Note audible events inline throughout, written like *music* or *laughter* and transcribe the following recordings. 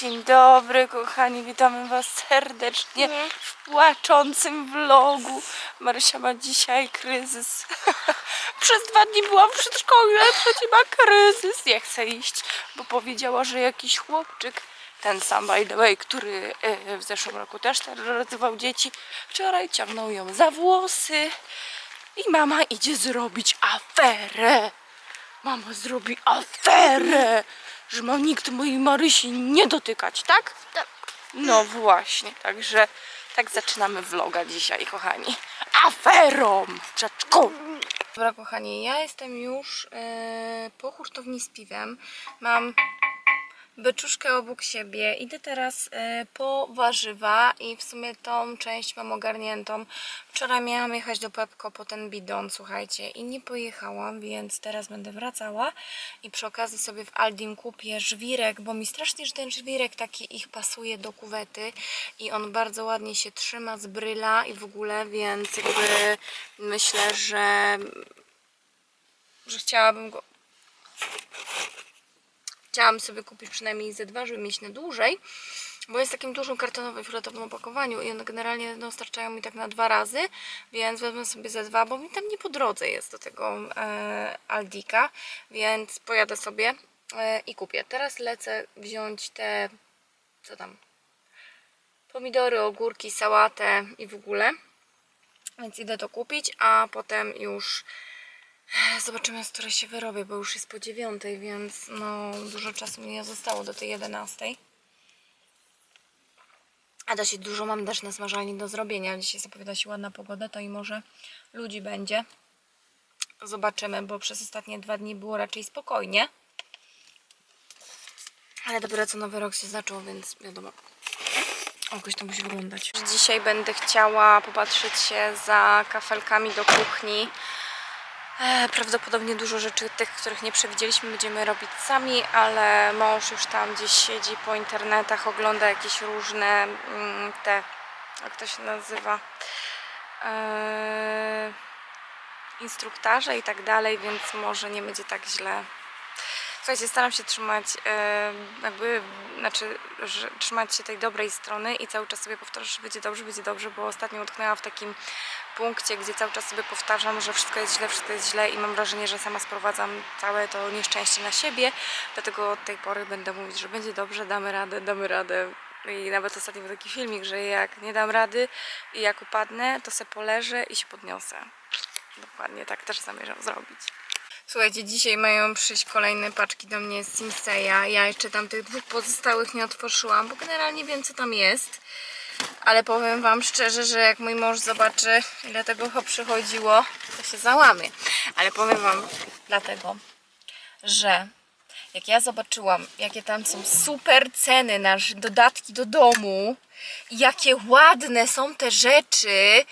Dzień dobry, kochani, witamy Was serdecznie Nie. w płaczącym vlogu. Marysia ma dzisiaj kryzys. *laughs* Przez dwa dni byłam w przedszkolu, a ma kryzys. Nie chce iść, bo powiedziała, że jakiś chłopczyk, ten sam by the way, który e, w zeszłym roku też terroryzował dzieci, wczoraj ciągnął ją za włosy i mama idzie zrobić aferę. Mama zrobi aferę, że ma nikt mojej Marysi nie dotykać, tak? Tak. No właśnie, także tak zaczynamy vloga dzisiaj, kochani. Aferą przedszkolu. Dobra, kochani, ja jestem już e, po hurtowni z piwem. Mam beczuszkę obok siebie. Idę teraz e, po warzywa i w sumie tą część mam ogarniętą. Wczoraj miałam jechać do Pepko po ten bidon, słuchajcie, i nie pojechałam, więc teraz będę wracała i przy okazji sobie w Aldim kupię żwirek, bo mi strasznie, że ten żwirek taki ich pasuje do kuwety i on bardzo ładnie się trzyma z bryla i w ogóle, więc jakby myślę, że że chciałabym go chciałam sobie kupić przynajmniej ze dwa, żeby mieć na dłużej, bo jest w takim dużym kartonowym, fioletowym opakowaniu i one generalnie no, starczają mi tak na dwa razy, więc wezmę sobie ze dwa, bo mi tam nie po drodze jest do tego e, Aldika, więc pojadę sobie e, i kupię. Teraz lecę wziąć te, co tam, pomidory, ogórki, sałatę i w ogóle, więc idę to kupić, a potem już Zobaczymy, z której się wyrobię, bo już jest po dziewiątej, więc no dużo czasu mi nie zostało do tej jedenastej. A dosyć dużo mam też na smażalni do zrobienia. Dzisiaj zapowiada się ładna pogoda, to i może ludzi będzie. Zobaczymy, bo przez ostatnie dwa dni było raczej spokojnie. Ale dopiero co nowy rok się zaczął, więc wiadomo. Jakoś to musi wyglądać. Dzisiaj będę chciała popatrzeć się za kafelkami do kuchni. E, Prawdopodobnie dużo rzeczy tych, których nie przewidzieliśmy, będziemy robić sami, ale mąż już tam gdzieś siedzi po internetach, ogląda jakieś różne mm, te, jak to się nazywa, e, instruktaże i tak dalej, więc może nie będzie tak źle. Słuchajcie, staram się trzymać jakby, znaczy, trzymać się tej dobrej strony i cały czas sobie powtarzam, że będzie dobrze, będzie dobrze, bo ostatnio utknęłam w takim punkcie, gdzie cały czas sobie powtarzam, że wszystko jest źle, wszystko jest źle i mam wrażenie, że sama sprowadzam całe to nieszczęście na siebie, dlatego od tej pory będę mówić, że będzie dobrze, damy radę, damy radę. I nawet ostatnio był taki filmik, że jak nie dam rady i jak upadnę, to se poleżę i się podniosę. Dokładnie tak też zamierzam zrobić. Słuchajcie, dzisiaj mają przyjść kolejne paczki do mnie z Simseya. Ja jeszcze tam tych dwóch pozostałych nie otworzyłam, bo generalnie wiem co tam jest. Ale powiem Wam szczerze, że jak mój mąż zobaczy, ile tego ho przychodziło, to się załamie. Ale powiem Wam dlatego, że jak ja zobaczyłam, jakie tam są super ceny na dodatki do domu, jakie ładne są te rzeczy,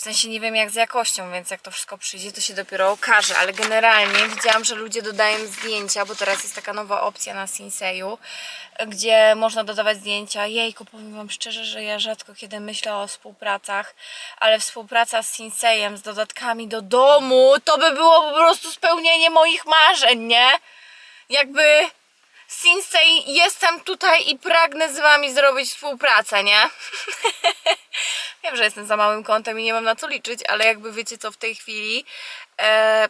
w sensie nie wiem jak z jakością, więc jak to wszystko przyjdzie, to się dopiero okaże, ale generalnie widziałam, że ludzie dodają zdjęcia, bo teraz jest taka nowa opcja na Sinseju, gdzie można dodawać zdjęcia. Jejku, powiem Wam szczerze, że ja rzadko kiedy myślę o współpracach, ale współpraca z Sinsejem, z dodatkami do domu, to by było po prostu spełnienie moich marzeń, nie? Jakby Sinsei, jestem tutaj i pragnę z Wami zrobić współpracę, nie? *laughs* Wiem, że jestem za małym kątem i nie mam na co liczyć, ale jakby wiecie co w tej chwili, e,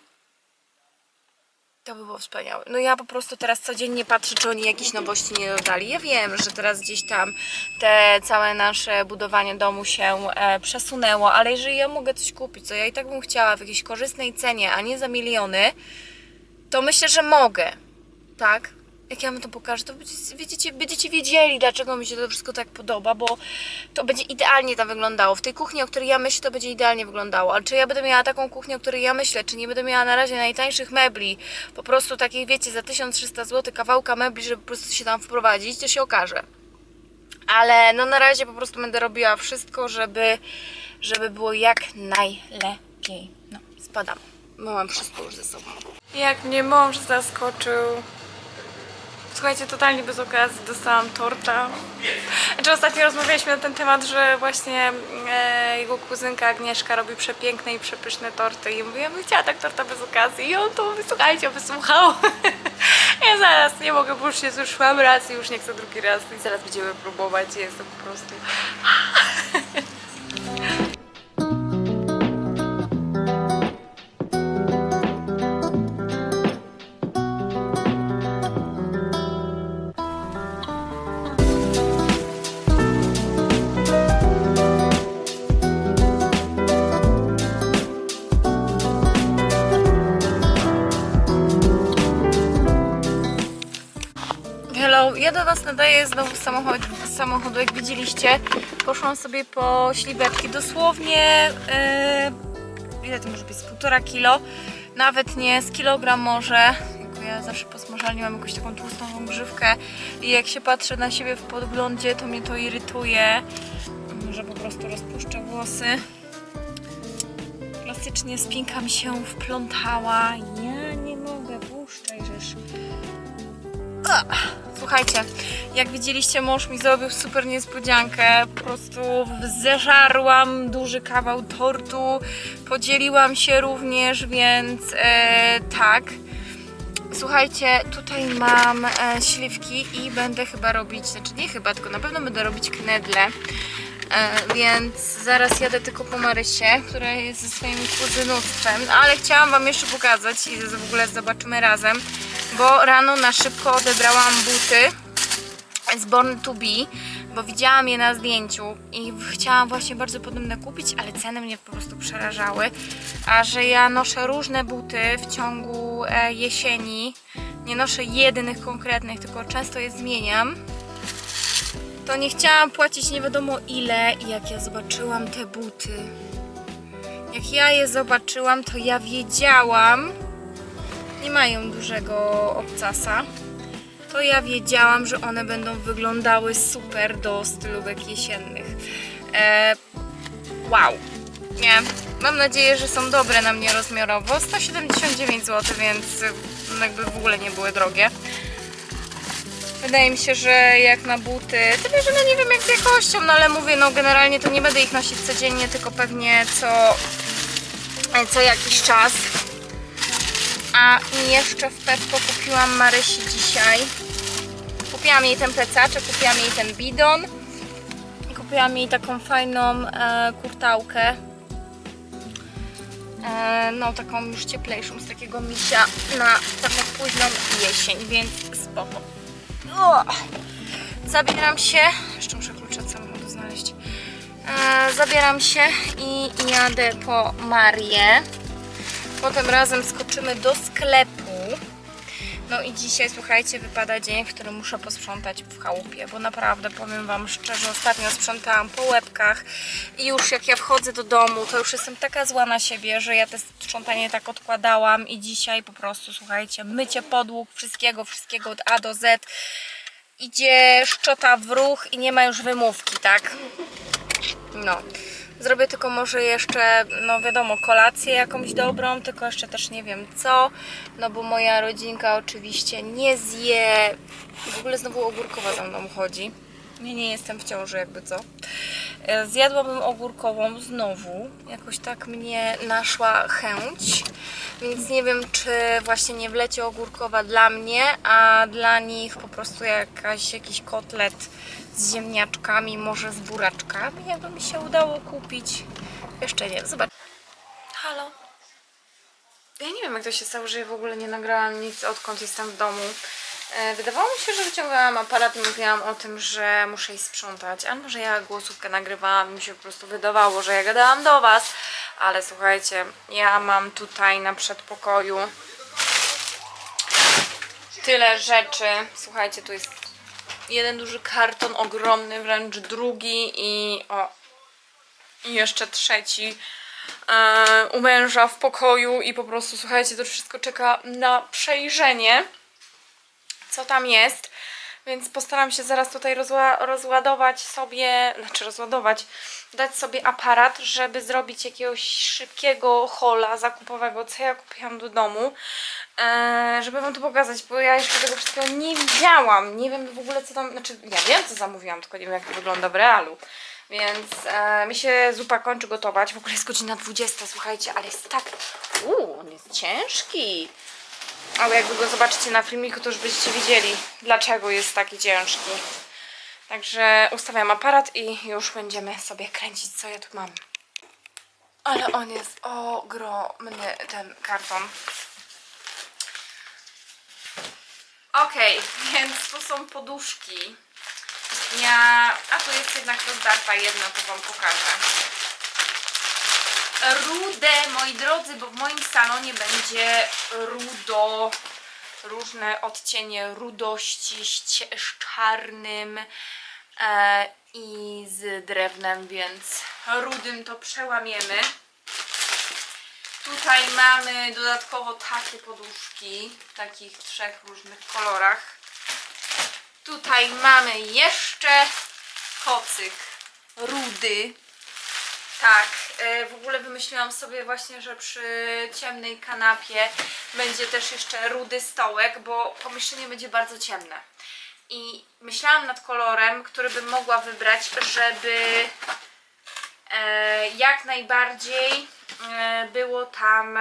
to by było wspaniałe. No ja po prostu teraz codziennie patrzę, czy oni jakieś nowości nie dodali. Ja wiem, że teraz gdzieś tam te całe nasze budowanie domu się e, przesunęło, ale jeżeli ja mogę coś kupić, co ja i tak bym chciała w jakiejś korzystnej cenie, a nie za miliony, to myślę, że mogę. Tak? Jak ja wam to pokażę, to będziecie, będziecie, wiedzieli, dlaczego mi się to wszystko tak podoba, bo to będzie idealnie tam wyglądało. W tej kuchni, o której ja myślę, to będzie idealnie wyglądało. Ale czy ja będę miała taką kuchnię, o której ja myślę, czy nie będę miała na razie najtańszych mebli, po prostu takich, wiecie, za 1300 zł kawałka mebli, żeby po prostu się tam wprowadzić, to się okaże. Ale no na razie po prostu będę robiła wszystko, żeby, żeby było jak najlepiej. No, spadam, mam wszystko już ze sobą. Jak mnie mąż zaskoczył. Słuchajcie, totalnie bez okazji dostałam torta. Znaczy ostatnio rozmawialiśmy na ten temat, że właśnie e, jego kuzynka Agnieszka robi przepiękne i przepyszne torty i mówię, ja bym chciała tak torta bez okazji i on to, słuchajcie, wysłuchał *laughs* Ja zaraz nie mogę, bo już się zuszłam raz i już nie chcę drugi raz i zaraz będziemy próbować. Jest to po prostu... ja do Was nadaję znowu z samochodu, z samochodu jak widzieliście. Poszłam sobie po śliweczki, dosłownie, yy, ile to może być, z półtora kilo, nawet nie, z kilogram może. Ja zawsze po smażalni mam jakąś taką tłustą grzywkę i jak się patrzę na siebie w podglądzie, to mnie to irytuje, że po prostu rozpuszczę włosy. Klasycznie spinka mi się wplątała. Ja nie mogę, puszczaj, żeż. Słuchajcie, jak widzieliście, mąż mi zrobił super niespodziankę. Po prostu zeżarłam duży kawał tortu, podzieliłam się również, więc e, tak. Słuchajcie, tutaj mam e, śliwki i będę chyba robić, znaczy nie chyba, tylko na pewno będę robić knedle. E, więc zaraz jadę tylko po Marysie, która jest ze swoim kuzynostwem, ale chciałam Wam jeszcze pokazać i w ogóle zobaczymy razem, bo rano na szybko odebrałam buty z Born to Be, bo widziałam je na zdjęciu i chciałam właśnie bardzo podobne kupić, ale ceny mnie po prostu przerażały. A że ja noszę różne buty w ciągu e, jesieni, nie noszę jedynych konkretnych, tylko często je zmieniam, to nie chciałam płacić nie wiadomo ile i jak ja zobaczyłam te buty, jak ja je zobaczyłam, to ja wiedziałam, nie mają dużego obcasa, to ja wiedziałam, że one będą wyglądały super do stylówek jesiennych. E, wow, nie? Mam nadzieję, że są dobre na mnie rozmiarowo. 179 zł, więc jakby w ogóle nie były drogie. Wydaje mi się, że jak na buty, tyle że no nie wiem jak jakością, no ale mówię, no generalnie to nie będę ich nosić codziennie, tylko pewnie co, co jakiś czas. A jeszcze w Pepko kupiłam Marysi dzisiaj. Kupiłam jej ten plecaczek, kupiłam jej ten bidon. Kupiłam jej taką fajną e, kurtałkę. E, no taką już cieplejszą, z takiego misia na taką późną jesień, więc spoko. O! Zabieram się, jeszcze muszę klucze od samochodu znaleźć. E, zabieram się i jadę po Marię. Potem razem skoczymy do sklepu. No i dzisiaj, słuchajcie, wypada dzień, w którym muszę posprzątać w chałupie, bo naprawdę, powiem Wam szczerze, ostatnio sprzątałam po łebkach i już jak ja wchodzę do domu, to już jestem taka zła na siebie, że ja te sprzątanie tak odkładałam i dzisiaj po prostu, słuchajcie, mycie podłóg, wszystkiego, wszystkiego od A do Z. Idzie szczota w ruch i nie ma już wymówki, tak? No. Zrobię tylko może jeszcze, no wiadomo, kolację jakąś dobrą, tylko jeszcze też nie wiem co, no bo moja rodzinka oczywiście nie zje. W ogóle znowu ogórkowa za mną chodzi. Nie, nie jestem w ciąży, jakby co. E, Zjadłabym ogórkową znowu. Jakoś tak mnie naszła chęć. Więc nie wiem, czy właśnie nie wlecie ogórkowa dla mnie, a dla nich po prostu jakaś, jakiś kotlet z ziemniaczkami, może z buraczkami, jakby mi się udało kupić. Jeszcze nie, zobacz. Halo? Ja nie wiem, jak to się stało, że ja w ogóle nie nagrałam nic, odkąd jestem w domu. E, Wydawało mi się, że wyciągałam aparat i mówiłam o tym, że muszę iść sprzątać. A może ja głosówkę nagrywałam mi się po prostu wydawało, że ja gadałam do Was. Ale słuchajcie, ja mam tutaj na przedpokoju tyle rzeczy. Słuchajcie, tu jest jeden duży karton, ogromny wręcz, drugi i o, i jeszcze trzeci e, u męża w pokoju i po prostu, słuchajcie, to wszystko czeka na przejrzenie co tam jest. Więc postaram się zaraz tutaj rozła rozładować sobie, znaczy rozładować, dać sobie aparat, żeby zrobić jakiegoś szybkiego hola zakupowego, co ja kupiłam do domu, żeby wam to pokazać, bo ja jeszcze tego wszystkiego nie widziałam. Nie wiem w ogóle co tam, znaczy ja wiem co zamówiłam, tylko nie wiem jak to wygląda w realu. Więc e, mi się zupa kończy gotować. W ogóle jest godzina 20, słuchajcie, ale jest tak... Uuu, on jest ciężki. Ale jakby go zobaczycie na filmiku, to już będziecie widzieli, dlaczego jest taki ciężki. Także ustawiam aparat i już będziemy sobie kręcić, co ja tu mam. Ale on jest ogromny, ten karton. Okej, więc tu są poduszki. Ja... A tu jest jednak rozdarta jedna, to Wam pokażę. Rude, moi drodzy, bo w moim salonie będzie rudo, różne odcienie rudości z czarnym e, i z drewnem, więc rudym to przełamiemy. Tutaj mamy dodatkowo takie poduszki w takich trzech różnych kolorach. Tutaj mamy jeszcze kocyk rudy. Tak, e, w ogóle wymyśliłam sobie właśnie, że przy ciemnej kanapie będzie też jeszcze rudy stołek, bo pomieszczenie będzie bardzo ciemne. I myślałam nad kolorem, który bym mogła wybrać, żeby e, jak najbardziej było tam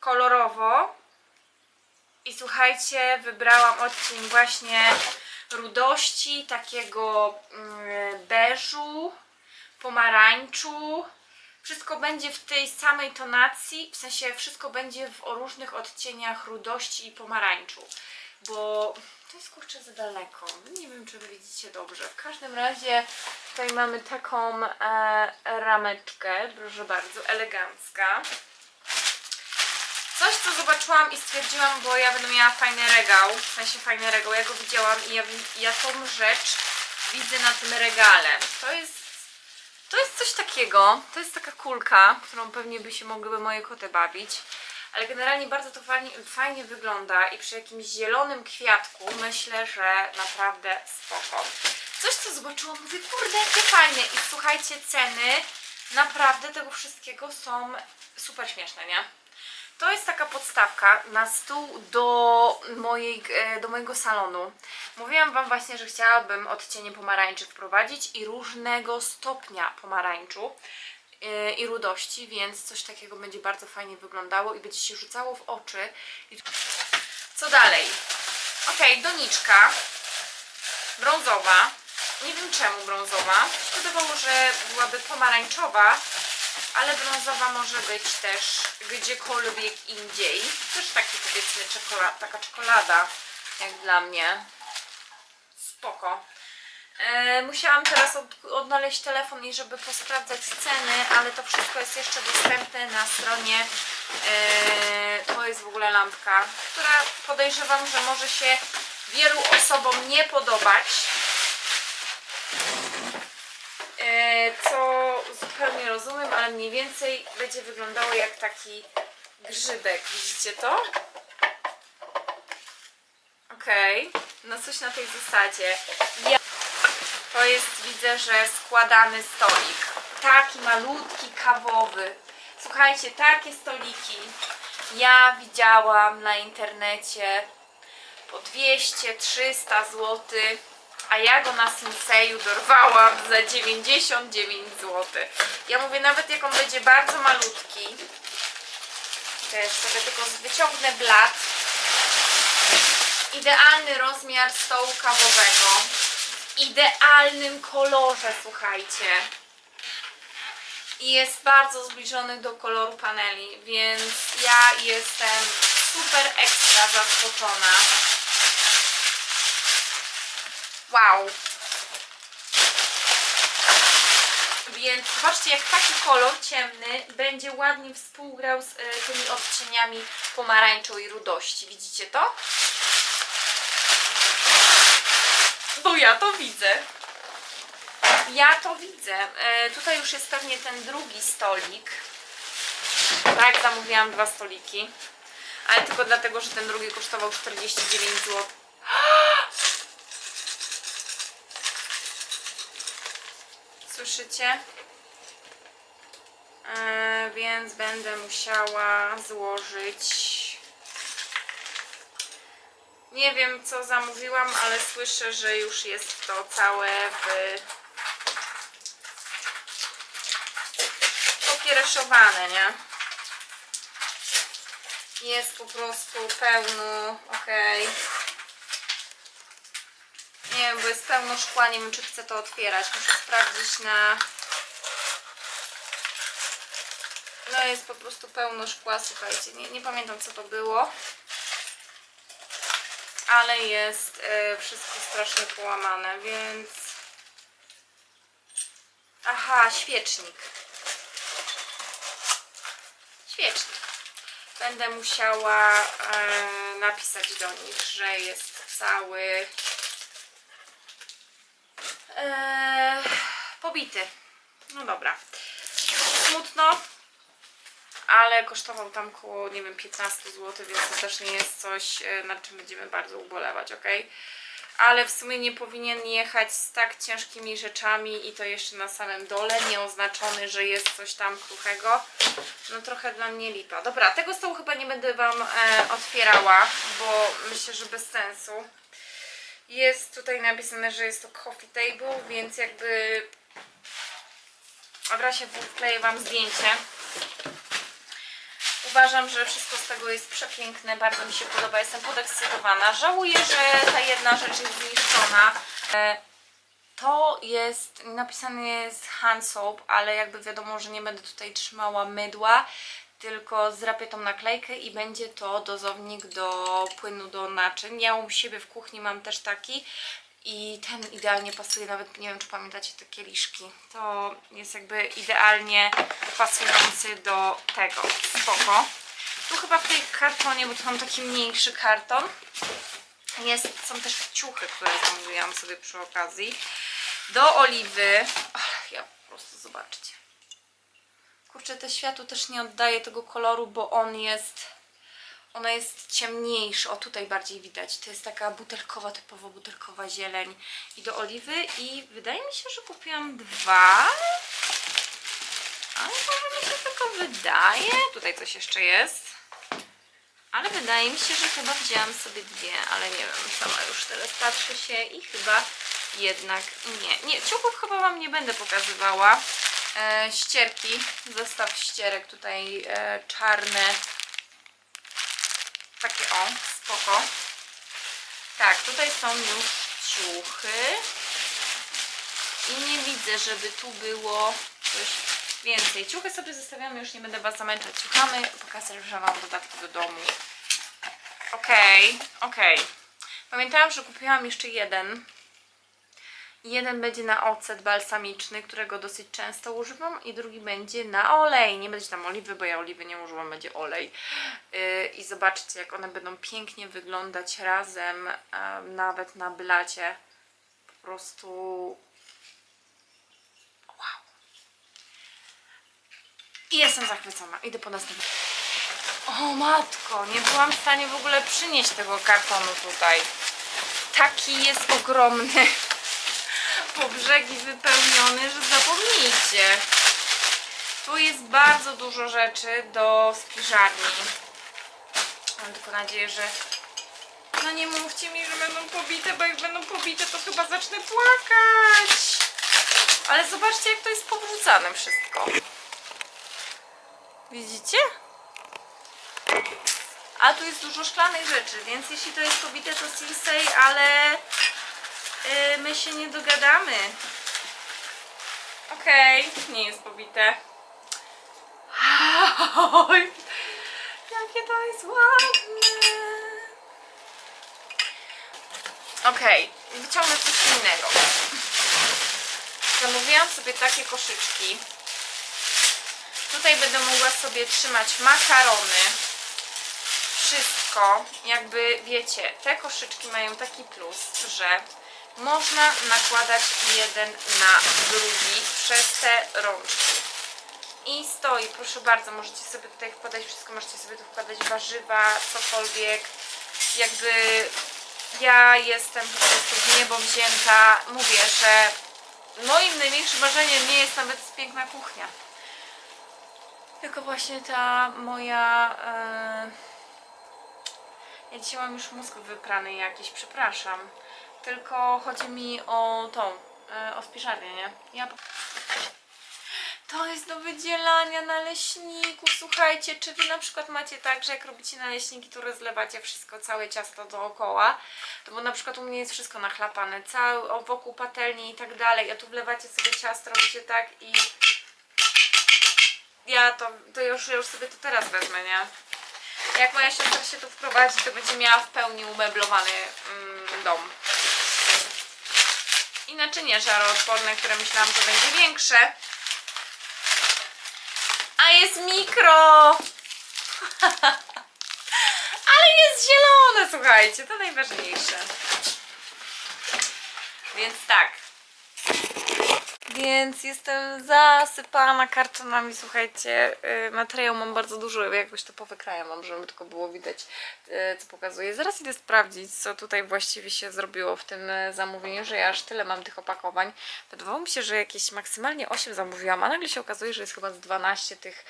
kolorowo. I słuchajcie, wybrałam odcień właśnie rudości, takiego mm, beżu, pomarańczu. Wszystko będzie w tej samej tonacji, w sensie wszystko będzie w różnych odcieniach rudości i pomarańczu. Bo to jest kurczę za daleko. Nie wiem, czy wy widzicie dobrze. W każdym razie tutaj mamy taką e, rameczkę, proszę bardzo, elegancka. Coś, co zobaczyłam i stwierdziłam, bo ja będę miała fajny regał, w sensie fajny regał, ja go widziałam i ja, ja tą rzecz widzę na tym regale. To jest, to jest coś takiego, to jest taka kulka, którą pewnie by się mogłyby moje koty bawić. Ale generalnie bardzo to fajnie, fajnie wygląda i przy jakimś zielonym kwiatku myślę, że naprawdę spoko. Coś, co zobaczyłam, mówię, kurde, jakie fajne. I słuchajcie, ceny naprawdę tego wszystkiego są super śmieszne, nie? To jest taka podstawka na stół do, mojej, e, do mojego salonu. Mówiłam Wam właśnie, że chciałabym odcienie pomarańczy wprowadzić i różnego stopnia pomarańczu i rudości, więc coś takiego będzie bardzo fajnie wyglądało i będzie się rzucało w oczy. Co dalej? Ok, doniczka brązowa. Nie wiem czemu brązowa. Wydawało, że byłaby pomarańczowa, ale brązowa może być też gdziekolwiek indziej. Też taki powiedzmy czekola, taka czekolada, jak dla mnie. Spoko. E, musiałam teraz od, odnaleźć telefon i żeby posprawdzać ceny, ale to wszystko jest jeszcze dostępne na stronie. E, to jest w ogóle lampka, która podejrzewam, że może się wielu osobom nie podobać. E, co zupełnie rozumiem, ale mniej więcej będzie wyglądało jak taki grzybek. Widzicie to? Okej, no coś na tej zasadzie. Ja... To jest, widzę, że składany stolik. Taki malutki, kawowy. Słuchajcie, takie stoliki ja widziałam na internecie po 200-300 zł, a ja go na Sinseju dorwałam za 99 zł. Ja mówię, nawet jak on będzie bardzo malutki, też sobie tylko wyciągnę blat, idealny rozmiar stołu kawowego, idealnym kolorze, słuchajcie. I jest bardzo zbliżony do koloru paneli, więc ja jestem super ekstra zaskoczona. Wow. Więc zobaczcie, jak taki kolor ciemny będzie ładnie współgrał z e, tymi odcieniami pomarańczu i rudości. Widzicie to? Bo ja to widzę. Ja to widzę. E, tutaj już jest pewnie ten drugi stolik. Tak, zamówiłam dwa stoliki. Ale tylko dlatego, że ten drugi kosztował 49 zł. *gasps* Słyszycie? E, więc będę musiała złożyć. Nie wiem co zamówiłam, ale słyszę, że już jest to całe w pokiereszowane, nie? Jest po prostu pełno, okej. Nie wiem, bo jest pełno szkła, nie wiem czy chcę to otwierać. Muszę sprawdzić na... No jest po prostu pełno szkła, słuchajcie. Nie, nie pamiętam co to było. Ale jest e, wszystko strasznie połamane, więc... Aha, świecznik. Świecznik. Będę musiała e, napisać do nich, że jest cały e, pobity. No dobra. Smutno, ale kosztował tam około, nie wiem, 15 zł, więc to też nie jest coś, e, nad czym będziemy bardzo ubolewać, ok? Ale w sumie nie powinien jechać z tak ciężkimi rzeczami i to jeszcze na samym dole, nieoznaczony, że jest coś tam kruchego. No trochę dla mnie lipa. Dobra, tego stołu chyba nie będę Wam e, otwierała, bo myślę, że bez sensu. Jest tutaj napisane, że jest to coffee table, więc jakby w razie wkleję Wam zdjęcie. Uważam, że wszystko z tego jest przepiękne, bardzo mi się podoba, jestem podekscytowana. Żałuję, że ta jedna rzecz jest zniszczona. E, To jest, napisane jest hand soap, ale jakby wiadomo, że nie będę tutaj trzymała mydła, tylko zrapię tą naklejkę i będzie to dozownik do płynu do naczyń. Ja u siebie w kuchni mam też taki i ten idealnie pasuje, nawet nie wiem czy pamiętacie te kieliszki. To jest jakby idealnie pasujący do tego. Spoko. Tu chyba w tej kartonie, bo tu mam taki mniejszy karton, jest, są też ciuchy, które zamówiłam sobie przy okazji. Do oliwy. Ach, ja po prostu zobaczcie. Kurczę, te światło też nie oddaje tego koloru, bo on jest ona jest ciemniejsza. O tutaj bardziej widać. To jest taka butelkowa, typowo butelkowa zieleń. I do oliwy. I wydaje mi się, że kupiłam dwa. Ale może mi się tylko wydaje. Tutaj coś jeszcze jest. Ale wydaje mi się, że chyba wzięłam sobie dwie, ale nie wiem, sama już teraz patrzę się i chyba jednak nie. Nie, ciuchów chyba Wam nie będę pokazywała. E, ścierki, zestaw ścierek tutaj e, czarne, takie o, spoko. Tak, tutaj są już ciuchy. I nie widzę, żeby tu było coś więcej. Ciuchy sobie zostawiamy, już nie będę Was zamęczać ciuchami. Pokażę, mam dodatki do domu. Okej, okej. Pamiętałam, że kupiłam jeszcze jeden. Jeden będzie na ocet balsamiczny, którego dosyć często używam i drugi będzie na olej. Nie będzie tam oliwy, bo ja oliwy nie używam, będzie olej. Yy, I zobaczcie, jak one będą pięknie wyglądać razem, nawet na blacie. Po prostu wow. I jestem zachwycona. Idę po następny. O matko, nie byłam w stanie w ogóle przynieść tego kartonu tutaj. Taki jest ogromny po brzegi wypełniony, że zapomnijcie. Tu jest bardzo dużo rzeczy do spiżarni. Mam tylko nadzieję, że... No nie mówcie mi, że będą pobite, bo jak będą pobite, to chyba zacznę płakać. Ale zobaczcie, jak to jest powrzucane wszystko. Widzicie? A tu jest dużo szklanych rzeczy, więc jeśli to jest pobite, to Sinsei, ale Yy, my się nie dogadamy. Okej, nie jest pobite. Oj, jakie to jest ładne. Okej, wyciągnę coś innego. Zamówiłam sobie takie koszyczki. Tutaj będę mogła sobie trzymać makarony. Wszystko, jakby wiecie, te koszyczki mają taki plus, że można nakładać jeden na drugi przez te rączki. I stoi, proszę bardzo, możecie sobie tutaj wkładać wszystko, możecie sobie tu wkładać warzywa, cokolwiek. Jakby ja jestem po prostu w niebo wzięta. Mówię, że moim największym marzeniem nie jest nawet piękna kuchnia. Tylko właśnie ta moja... e, Ja dzisiaj mam już mózg wyprany jakiś, przepraszam. Tylko chodzi mi o tą, e, o spiżarnię, nie? Ja... To jest do wydzielania naleśniku. Słuchajcie, czy wy na przykład macie tak, że jak robicie naleśniki, to rozlewacie wszystko, całe ciasto dookoła? To bo na przykład u mnie jest wszystko nachlapane, cały wokół patelni i tak dalej, a tu wlewacie sobie ciasto, robicie tak i ja to, to już, już sobie to teraz wezmę, nie? Jak moja siostra się tu wprowadzi, to będzie miała w pełni umeblowany mm, dom. I naczynie żaroodporne, które myślałam, że będzie większe. A jest mikro! *laughs* Ale jest zielone, słuchajcie, to najważniejsze. Więc tak. Więc jestem zasypana kartonami, słuchajcie, yy, materiał mam bardzo dużo, jakoś to powykrajam wam, żeby tylko było widać, yy, co pokazuję. Zaraz idę sprawdzić, co tutaj właściwie się zrobiło w tym yy, zamówieniu, że ja aż tyle mam tych opakowań. Wydawało mi się, że jakieś maksymalnie 8 zamówiłam, a nagle się okazuje, że jest chyba z 12 tych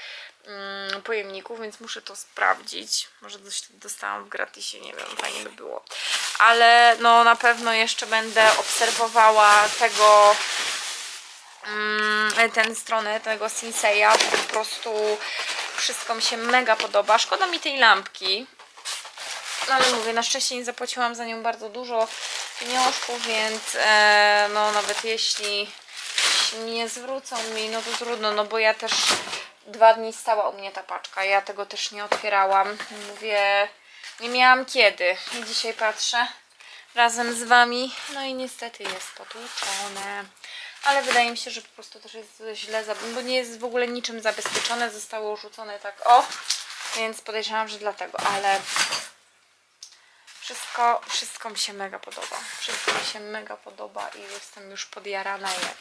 mm, pojemników, więc muszę to sprawdzić. Może coś dostałam w gratisie, nie wiem, fajnie by było. Ale no na pewno jeszcze będę obserwowała tego ten stronę tego Sinseya, po prostu wszystko mi się mega podoba. Szkoda mi tej lampki, no ale mówię, na szczęście nie zapłaciłam za nią bardzo dużo pieniążków, więc e, no nawet jeśli nie zwrócą mi, no to trudno, no bo ja też dwa dni stała u mnie ta paczka, ja tego też nie otwierałam. Mówię, nie miałam kiedy. I dzisiaj patrzę razem z wami, no i niestety jest potłuczone. Ale wydaje mi się, że po prostu też jest źle, bo nie jest w ogóle niczym zabezpieczone, zostało rzucone tak o, więc podejrzewam, że dlatego, ale wszystko, wszystko mi się mega podoba. Wszystko mi się mega podoba i jestem już podjarana jak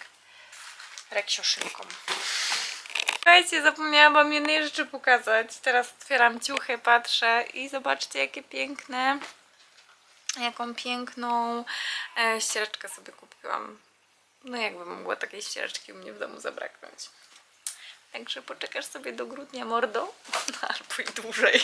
reksioszynką. Słuchajcie, zapomniałam wam jednej rzeczy pokazać. Teraz otwieram ciuchy, patrzę i zobaczcie jakie piękne, jaką piękną e, ściereczkę sobie kupiłam. No jakby mogła takiej ściereczki u mnie w domu zabraknąć. Także poczekasz sobie do grudnia mordo, *laughs* albo i dłużej.